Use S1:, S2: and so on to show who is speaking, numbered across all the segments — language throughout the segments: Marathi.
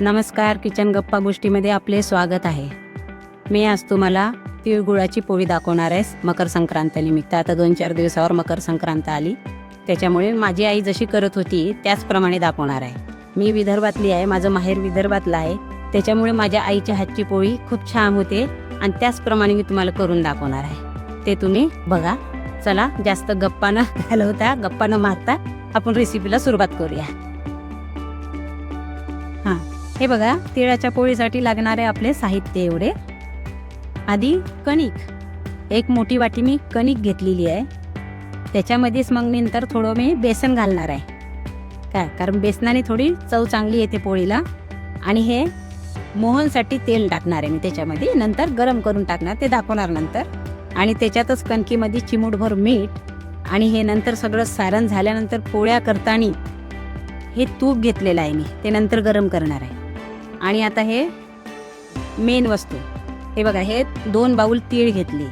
S1: नमस्कार किचन गप्पा गोष्टीमध्ये आपले स्वागत आहे. मी आज तुम्हाला तिळगुळाची पोळी दाखवणार आहे मकर संक्रांतनिमित्त आता दोन चार दिवसावर मकर संक्रांत आली. त्याच्यामुळे माझी आई जशी करत होती त्याचप्रमाणे दाखवणार आहे. मी विदर्भातली आहे माझं माहेर विदर्भातलं आहे. त्याच्यामुळे माझ्या आईच्या हातची पोळी खूप छान होते आणि त्याचप्रमाणे मी तुम्हाला करून दाखवणार आहे. ते तुम्ही बघा. चला जास्त गप्पानं घालवता गप्पानं मारता आपण रेसिपीला सुरुवात करूया. हे बघा तिळाच्या पोळीसाठी लागणारे आपले साहित्य एवढे. आधी कणिक. एक मोठी वाटी मी कणिक घेतलेली आहे. त्याच्यामध्येच मग नंतर थोडं मी बेसन घालणार आहे. काय? कारण बेसनाने थोडी चव चांगली येते पोळीला. आणि हे मोहनसाठी तेल टाकणार आहे मी त्याच्यामध्ये. नंतर गरम करून टाकणार ते दाखवणार नंतर. आणि त्याच्यातच कणकीमध्ये चिमूटभर मीठ आणि हे नंतर सगळं सारण झाल्यानंतर पोळ्या करताना हे तूप घेतलेलं आहे मी. ते नंतर गरम करणार आहे. आणि आता हे मेन वस्तू. हे बघा हे दोन बाऊल तीळ घेतली.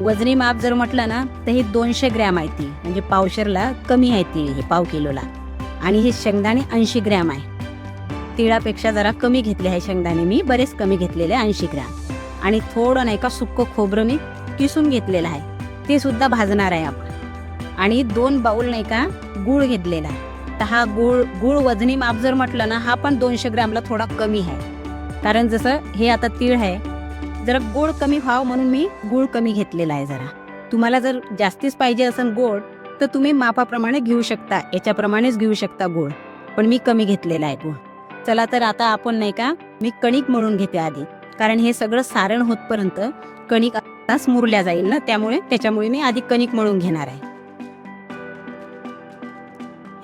S1: वजनी माप जर म्हटलं ना तर ही दोनशे ग्रॅम आहे ती. म्हणजे पावशरला कमी आहे तीळ हे पाव किलोला. आणि हे शेंगदाणे ऐंशी ग्रॅम आहे. तिळापेक्षा जरा कमी घेतले आहे शेंगदाणे मी बरेच कमी घेतलेले ऐंशी ग्रॅम. आणि थोडं नाही का सुक्क खोबरं मी किसून घेतलेलं आहे. ते सुद्धा भाजणार आहे आपण. आणि दोन बाऊल नाही का गूळ घेतलेला आहे. तर हा गूळ गूळ वजनी माप जर म्हटलं ना हा पण दोनशे ग्रॅमला थोडा कमी आहे. कारण जसं हे आता तीळ आहे जरा गोड कमी व्हावं म्हणून मी गूळ कमी घेतलेला आहे जरा. तुम्हाला जर जास्तीच पाहिजे असेल गोड तर तुम्ही मापाप्रमाणे घेऊ शकता याच्याप्रमाणेच घेऊ शकता गोड पण मी कमी घेतलेला आहे गूळ. चला तर आता आपण नाही का मी कणिक मळून घेते आधी. कारण हे सगळं सारण होतपर्यंत कणिक आताच मुरल्या जाईल ना त्यामुळे त्याच्यामुळे मी आधी कणिक मळून घेणार आहे.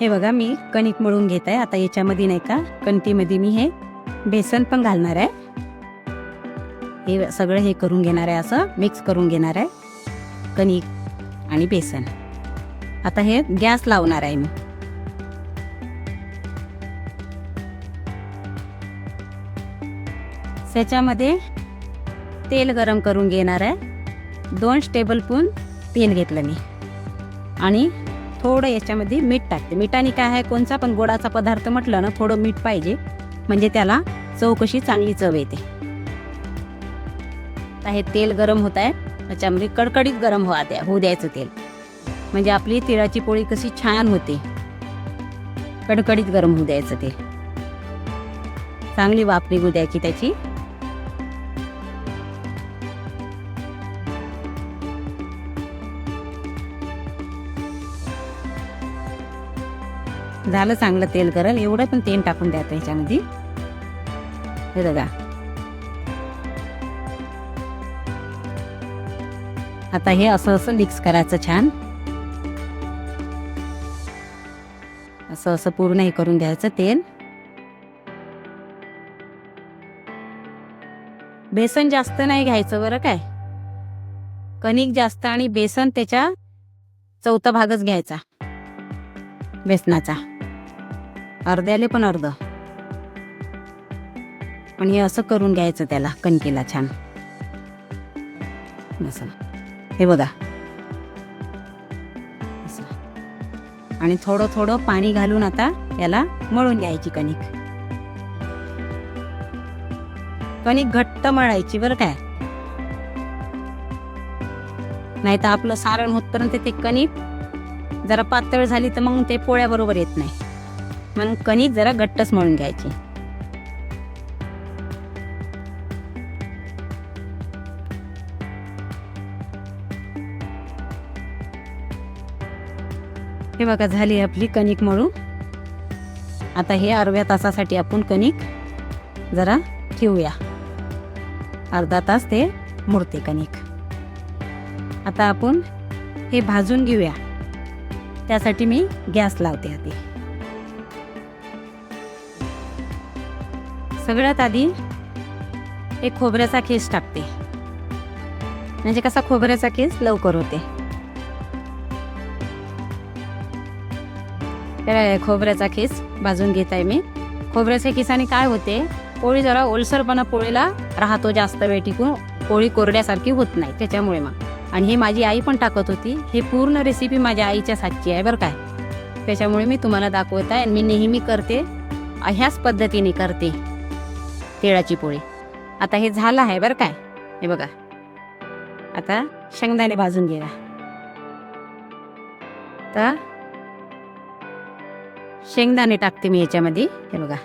S1: हे बघा मी कणिक मळून घेत आहे आता याच्यामध्ये नाही का कणकीमध्ये मी हे बेसन पण घालणार आहे. हे सगळं हे करून घेणार आहे असं मिक्स करून घेणार आहे. कणिक आणि बेसन. आता हे गॅस लावणार आहे मी. त्याच्यामध्ये तेल गरम करून घेणार आहे. दोन टेबलस्पून तेल घेतलं मी. आणि थोडं याच्यामध्ये मीठ टाकते. मिठाने काय आहे कोणचा पण गोडाचा पदार्थ म्हटलं ना थोडं मीठ पाहिजे. म्हणजे त्याला चव कशी चांगली चव येते. हे तेल गरम होत आहे. त्याच्यामध्ये कडकडीत गरम होऊ द्या होऊ द्यायचं तेल. म्हणजे आपली तिळाची पोळी कशी छान होते. कडकडीत गरम होऊ द्यायचं तेल. चांगली वाफ निघू द्यायची त्याची. झालं चांगलं तेल करल एवढं पण तेल टाकून द्यायचं ह्याच्यामध्ये हे बघा. आता हे असं असं मिक्स करायचं छान. असं असं पूर्ण हे करून द्यायचं तेल. बेसन जास्त नाही घ्यायचं बरं काय? कणिक जास्त आणि बेसन त्याच्या चौथा भागच घ्यायचा. बेसनाचा. अर्ध्याले पण अर्ध. आणि हे असं करून घ्यायचं त्याला कणकेला छान. असं हे बघा. आणि थोडं थोडं पाणी घालून आता याला मळून घ्यायची कणिक. कणिक घट्ट मळायची बरं काय नाही तर आपलं सारण होतपर्यंत ते कणिक जरा पातळ झाली तर मग ते पोळ्या बरोबर येत नाही. म्हणून कणिक जरा घट्टच म्हणून घ्यायची. हे बघा झाली आपली कणिक मळून. आता हे अर्ध्या तासासाठी आपण कणिक जरा ठेवूया. अर्धा तास ते मुरते कणिक. आता आपण हे भाजून घेऊया. त्यासाठी मी गॅस लावते आधी. सगळ्यात आधी एक खोबऱ्याचा केस टाकते. म्हणजे कसा खोबऱ्याचा केस लवकर होते. तर खोबऱ्याचा केस भाजून घेत आहे मी. खोबऱ्याच्या केसाने काय होते पोळी जरा ओलसरपणा पोळीला राहतो जास्त वेळ टिकून पोळी कोरड्यासारखी होत नाही त्याच्यामुळे मग. आणि हे माझी आई पण टाकत होती. हे पूर्ण रेसिपी माझ्या आईच्या हातची आहे बरं काय त्याच्यामुळे मी तुम्हाला दाखवत आहे आणि मी नेहमी करते. ह्याच पद्धतीने करते. तिळाची पोळी. आता हे झालं आहे बरं काय. हे बघा. आता शेंगदाणे भाजून घ्या तर शेंगदाणे टाकते मी याच्यामध्ये. हे बघा.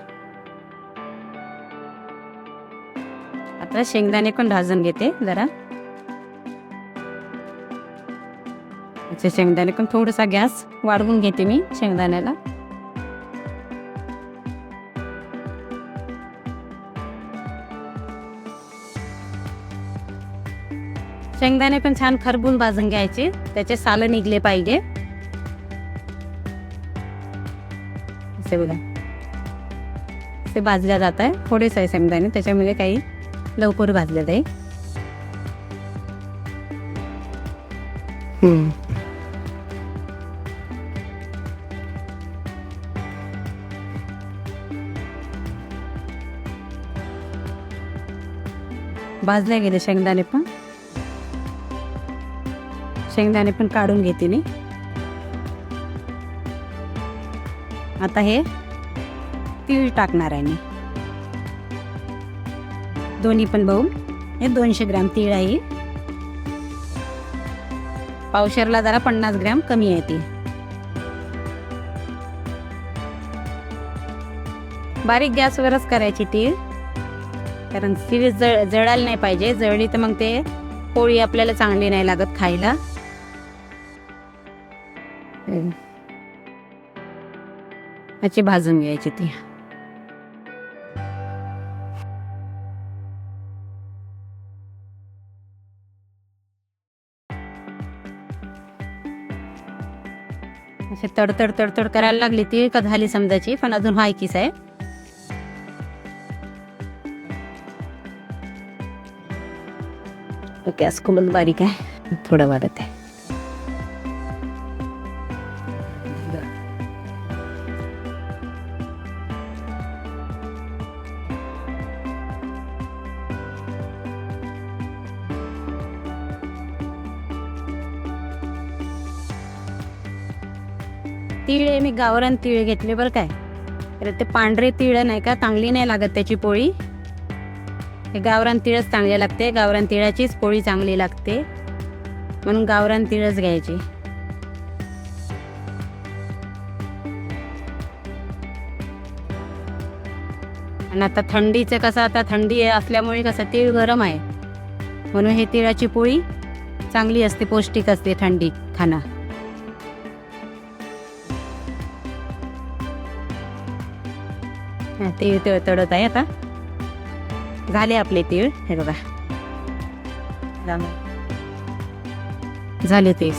S1: आता शेंगदाणे पण भाजून घेते जरा. अच्छा शेंगदाणे पण थोडासा गॅस वाढवून घेते मी शेंगदाण्याला. शेंगदाणे पण छान खरबून भाजून घ्यायचे. त्याचे साल निघले पाहिजे. असे बघा. ते भाजल्या जात आहे. थोडेच आहे शेंगदाणे. त्याच्यामुळे काही लवकर भाजले जाईल. भाजले गेले शेंगदाणे पण. शेंगदाणे पण काढून घेते मी. आता हे तीळ टाकणार आहे मी. दोन्ही पण भाऊ हे दोनशे ग्रॅम तीळ आहे पावशेरला जरा पन्नास ग्रॅम कमी आहे ती. बारीक गॅसवरच करायची तीळ. कारण तीळ जळ जळायला नाही पाहिजे. जळली तर मग ते पोळी आपल्याला चांगली नाही लागत खायला. याची भाजून घ्यायची ती. असे तडतड तडतड करायला लागली ती का झाली समजायची पण अजून व्हायचीच आहे. गॅस खूपच बारीक आहे. थोडं वाढत आहे. गावरान तिळ घेतले बरं काय. तर ते पांढरे तिळ नाही का चांगली नाही लागत त्याची पोळी. हे गावरान तिळच चांगली लागते गावरान तिळाचीच पोळी चांगली लागते. म्हणून गावरान तिळच घ्यायची. आणि आता थंडीचं कसं आता थंडी असल्यामुळे कसं तीळ गरम आहे. म्हणून हे तिळाची पोळी चांगली असते पौष्टिक असते थंडी खाणं. तीळ तळ तळत आहे आता. झाले आपले तीळ. हे बघा. झाले ते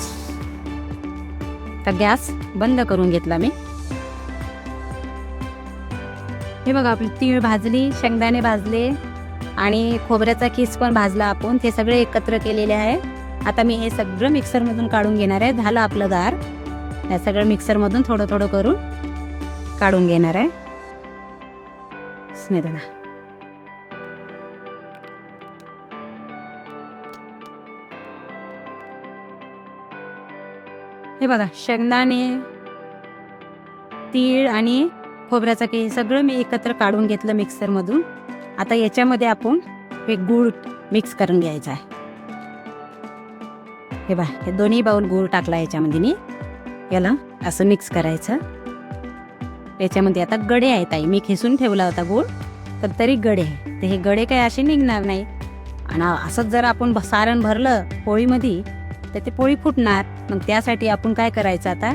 S1: आता गॅस बंद करून घेतला मी. हे बघा आपली तीळ भाजली शेंगदाणे भाजले आणि खोबऱ्याचा किस पण भाजला आपण. ते सगळे एकत्र केलेले आहे. आता मी हे सगळं मिक्सरमधून काढून घेणार आहे. झालं आपलं दार हे सगळं मिक्सरमधून थोडं थोडं करून काढून घेणार आहे. स्नेहा हे बघा शेंगदाणे तीळ आणि खोबऱ्याचं के सगळं मी एकत्र काढून घेतलं मिक्सरमधून आता याच्यामध्ये आपण हे गूळ मिक्स करून घ्यायचं आहे हे बा हे दोन्ही बाऊल गूळ टाकला याच्यामध्ये मी याला असं मिक्स करायचं त्याच्यामध्ये आता गडे आहेत आई मी खिसून ठेवला होता गूळ तर तरी गडे आहे तर हे गडे काही असे निघणार नाही. आणि असंच जर आपण सारण भरलं पोळीमध्ये तर ते पोळी फुटणार. मग त्यासाठी आपण काय करायचं आता?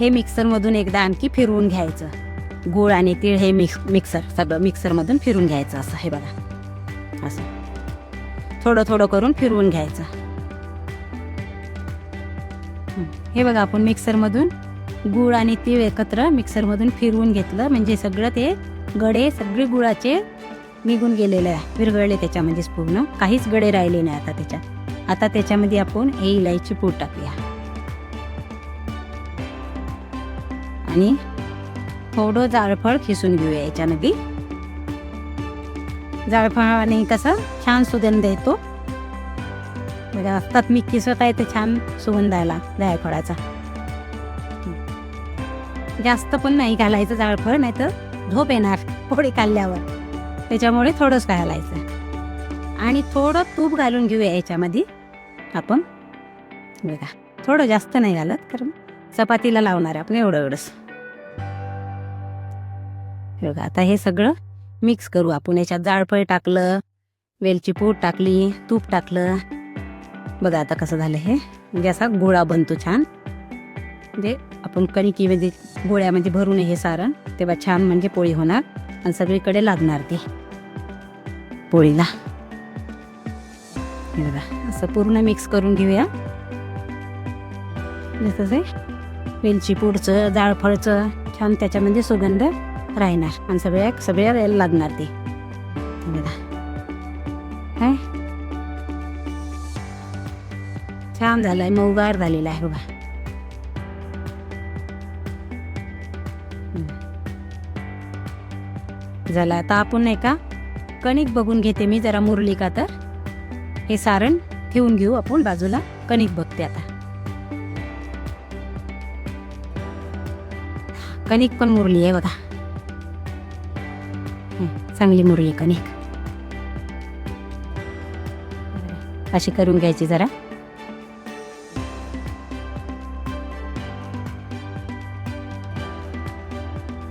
S1: हे मिक्सरमधून एकदा आणखी फिरवून घ्यायचं. गूळ आणि तीळ हे मिक्स मिक्सर सगळं मिक्सरमधून फिरून घ्यायचं असं हे बघा. असं. थोडं थोडं करून फिरवून घ्यायचं. हे बघा आपण मिक्सरमधून गूळ आणि तीळ एकत्र मिक्सरमधून फिरवून घेतलं. म्हणजे सगळं ते गडे सगळे गुळाचे निघून गेलेले आहे. विरघळले त्याच्यामध्येच पूर्ण. काहीच गडे राहिले नाही आता त्याच्यात. आता त्याच्यामध्ये आपण हे इलायची पूड टाकूया. आणि थोडं जाळफळ खिसून घेऊया याच्यामध्ये. जाळफळाने कसं छान सुगंध येतो. म्हणजे असतात मी किसत आहे ते छान सुगंध आला जायफळाचा. जास्त पण नाही घालायचं जाळफळ नाही तर झोप येणार पोळी खाल्ल्यावर. त्याच्यामुळे थोडंच घालायचं. आणि थोडं तूप घालून घेऊया याच्यामध्ये. आपण बघा थोडं जास्त नाही घालत कारण चपातीला लावणार आपण एवढं एवढंच बघा आता हे सगळं मिक्स करू आपण. याच्यात जाळफळ टाकलं वेलची पूड टाकली तूप टाकलं. बघा आता कसं झालं हे. म्हणजे असा गोळा बनतो छान. म्हणजे आपण कणिकीमध्ये गोळ्यामध्ये भरून हे सारण. तेव्हा छान म्हणजे पोळी होणार आणि सगळीकडे लागणार ती. पोळीला. असं पूर्ण मिक्स करून घेऊया. जसं वेलची पूडचं जाळफळचं छान त्याच्यामध्ये सुगंध राहणार आणि सगळ्या सगळ्या वेळेला लागणार ते. काय? छान झालाय मऊगार झालेला आहे बघा. झालं. आता आपण नाही का कणिक बघून घेते मी जरा मुरली का तर. हे सारण ठेवून घेऊ आपण बाजूला. कणिक बघते आता. कणिक पण मुरली आहे बघा. चांगली मुरली कणिक. अशी करून घ्यायची जरा.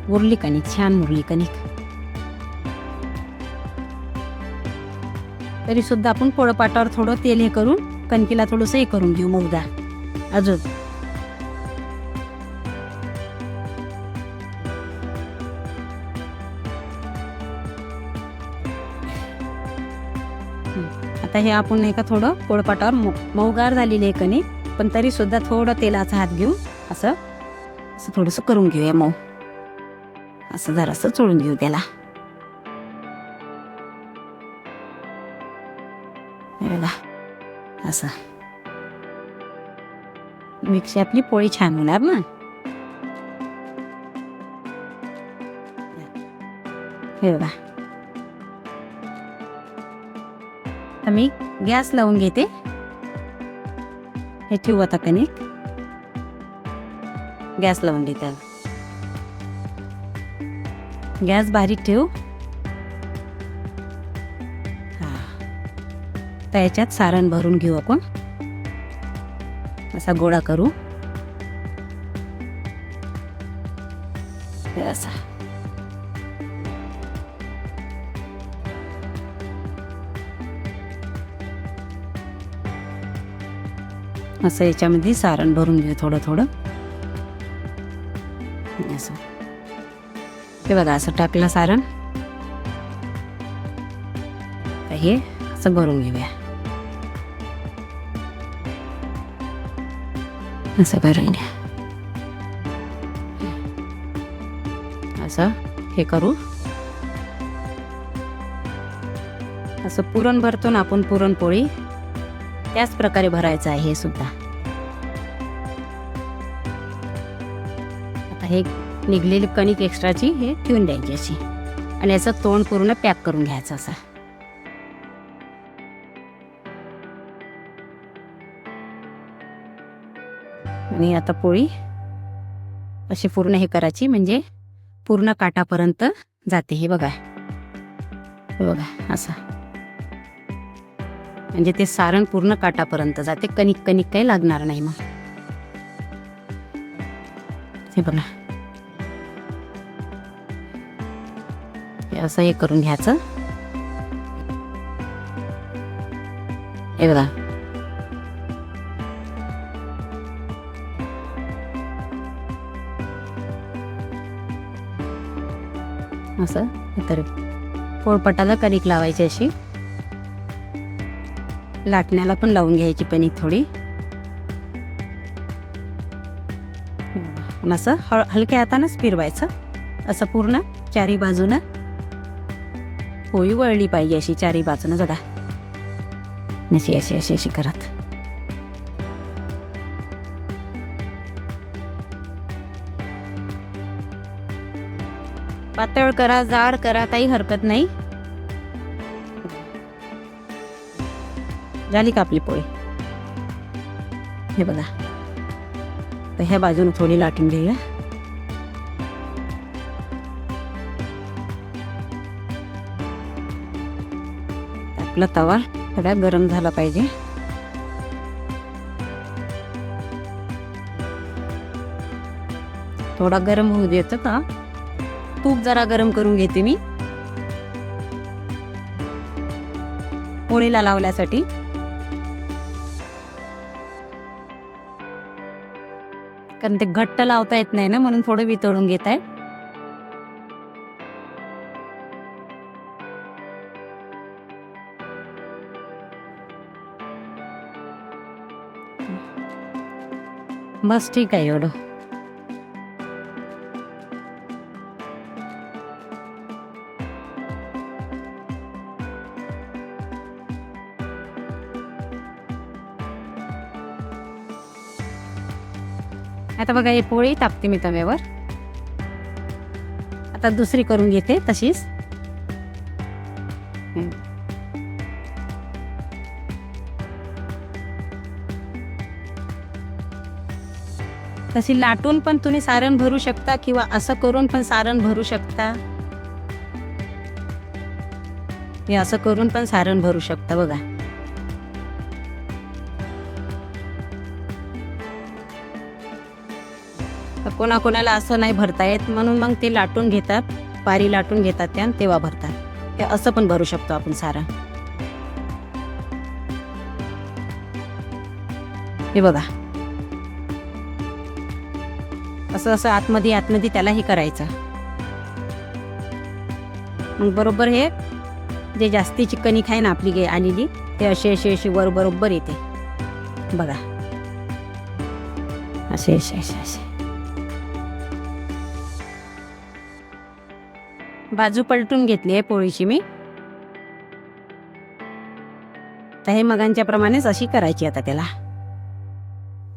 S1: मुरली कणिक छान मुरली कणिक. तरी सुद्धा आपण पोळपाटावर थोडं तेल हे करून कणकीला थोडंसं हे करून घेऊ मुगदा अजून. आता हे आपण नाही का थोडं पोळपाटावर मऊ मऊगार झालेली आहे कणी पण तरी सुद्धा थोडं तेलाचा हात घेऊ असं असं थोडंसं करून घेऊया मऊ. असं जरासं चोळून घेऊ त्याला. बघा असं. मिक्सी आपली पोळी छान होणार ना? हे बघा. मी गॅस लावून घेते. हे ठेवू आता कणिक. गॅस लावून घेते. गॅस बारीक ठेवू. आता याच्यात सारण भरून घेऊ आपण. असा गोळा करू. असा. असं याच्यामध्ये सारण भरून घेऊ थोडं थोडं. असं. हे बघा असं टाकलं सारण. हे असं भरून घेऊया. असं भरून घ्या. असं हे करू. असं पुरण भरतो ना आपण पुरणपोळी त्याच प्रकारे भरायचं आहे हे सुद्धा. आता हे निघलेली कणिक एक्स्ट्राची हे ठेवून द्यायची अशी. आणि याचं तोंड पूर्ण पॅक करून घ्यायचं असं. आणि आता पोळी. अशी पूर्ण हे करायची म्हणजे पूर्ण काटापर्यंत जाते हे बघा. हे बघा असं. म्हणजे ते सारण पूर्ण काटापर्यंत जाते कणिक कणिक काही लागणार नाही मग. हे बघा. हे असं हे करून घ्यायचं. हे बघा. असं? तर पोळपटाला कणिक लावायची अशी. लाटण्याला पण लावून घ्यायची कणिक थोडी. असं हळ हलक्या हातानंच फिरवायचं. असं पूर्ण चारी बाजूनं. पोळी वळली पाहिजे अशी चारी बाजूनं बघा अशी अशी अशी अशी करत. पातळ करा जाड करा काही हरकत नाही. झाली का आपली पोळी? हे बघा. तर ह्या बाजूने थोडी लाटून घेऊया. आपला तवा थोडा गरम झाला पाहिजे. थोडा गरम होऊ देतं का? तूप जरा गरम करून घेते मी. पोळीला लावण्यासाठी कारण ते घट्ट लावता येत नाही ना म्हणून थोडं वितळून घेत आहे बस ठीक आहे एवढं. आता बघा हे पोळी टाकते मी तव्यावर. आता दुसरी करून घेते तशीच. तशी लाटून पण तुम्ही सारण भरू शकता किंवा असं करून पण सारण भरू शकता. हे असं करून पण सारण भरू शकता बघा. कोणाकोणाला असं नाही भरता येत म्हणून मग ते लाटून घेतात पारी लाटून घेतात त्या तेव्हा भरतात. ते असं पण भरू शकतो आपण सारा. हे बघा. असं असं आतमध्ये आतमध्ये त्याला हे करायचं. मग बरोबर हे जे जास्तीची कणिक आहे ना आपली गे आलेली ते असे असे असे वर बरोबर येते. बघा. असे असे असे असे. बाजू पलटून घेतली आहे पोळीची मी. तर हे मगांच्या प्रमाणेच अशी करायची आता त्याला.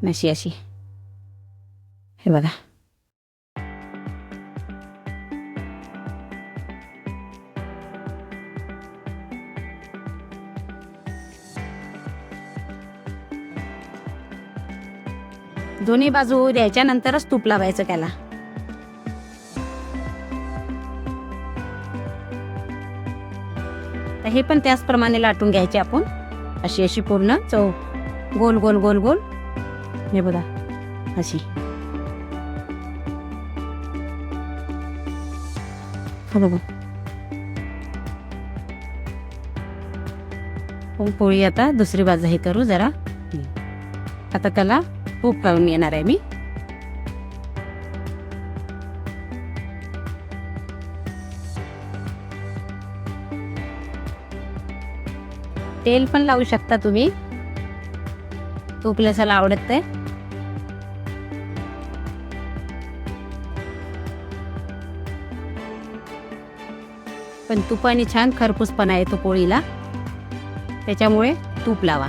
S1: नशी अशी. हे बघा. दोन्ही बाजू द्यायच्या नंतरच तूप लावायचं त्याला. हे पण त्याचप्रमाणे लाटून घ्यायचे आपण. अशी अशी पूर्ण चौ गोल गोल गोल गोल. हे बघा. अशी. मग पोळी आता दुसरी बाजू हे करू जरा. आता त्याला तूप लावून येणार आहे मी. तेल पण लावू शकता तुम्ही. तूप लसाला आवडत ते पण तुपाने छान खरपूसपणा येतो पोळीला. त्याच्यामुळे तूप लावा.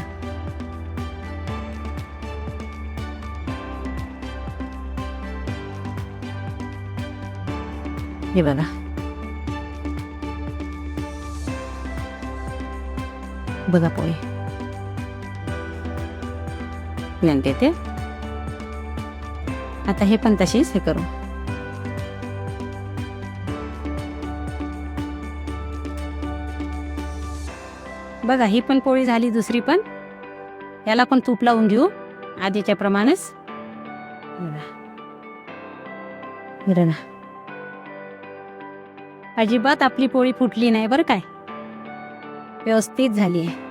S1: हे बघा. बघा पोळी आणते ते आता हे पण तशीच हे करू बघा ही पण पोळी झाली दुसरी पण याला पण तूप लावून घेऊ आधीच्या प्रमाणेच अजिबात आपली पोळी फुटली नाही बरं काय व्यवस्थित झाली आहे.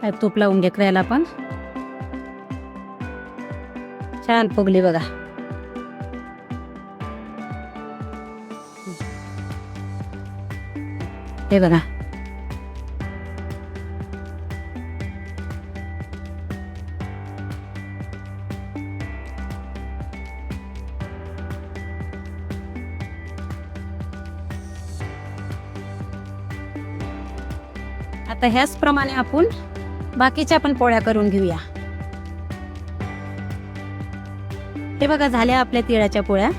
S1: काय तूप लावून घे याला पण छान फुगली बघा. हे बघा. आता ह्याचप्रमाणे आपण बाकीच्या पण पोळ्या करून घेऊया. हे बघा झाल्या आपल्या तिळाच्या पोळ्या.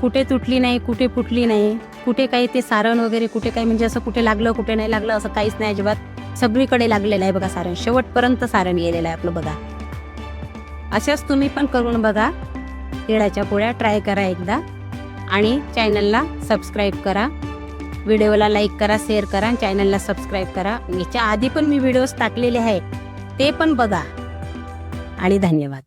S1: कुठे तुटली नाही कुठे फुटली नाही कुठे काही ते सारण वगैरे कुठे काही म्हणजे असं कुठे लागलं कुठे नाही लागलं असं काहीच नाही अजिबात. सगळीकडे लागलेलं आहे बघा सारण. शेवटपर्यंत सारण गेलेलं आहे आपलं बघा. अशाच तुम्ही पण करून बघा. तिळाच्या पोळ्या ट्राय करा एकदा. आणि चॅनलला सबस्क्राईब करा. व्हिडिओला लाईक करा शेअर करा आणि चॅनलला सबस्क्राईब करा. याच्या आधी पण मी व्हिडिओज टाकलेले आहे ते पण बघा. आणि धन्यवाद.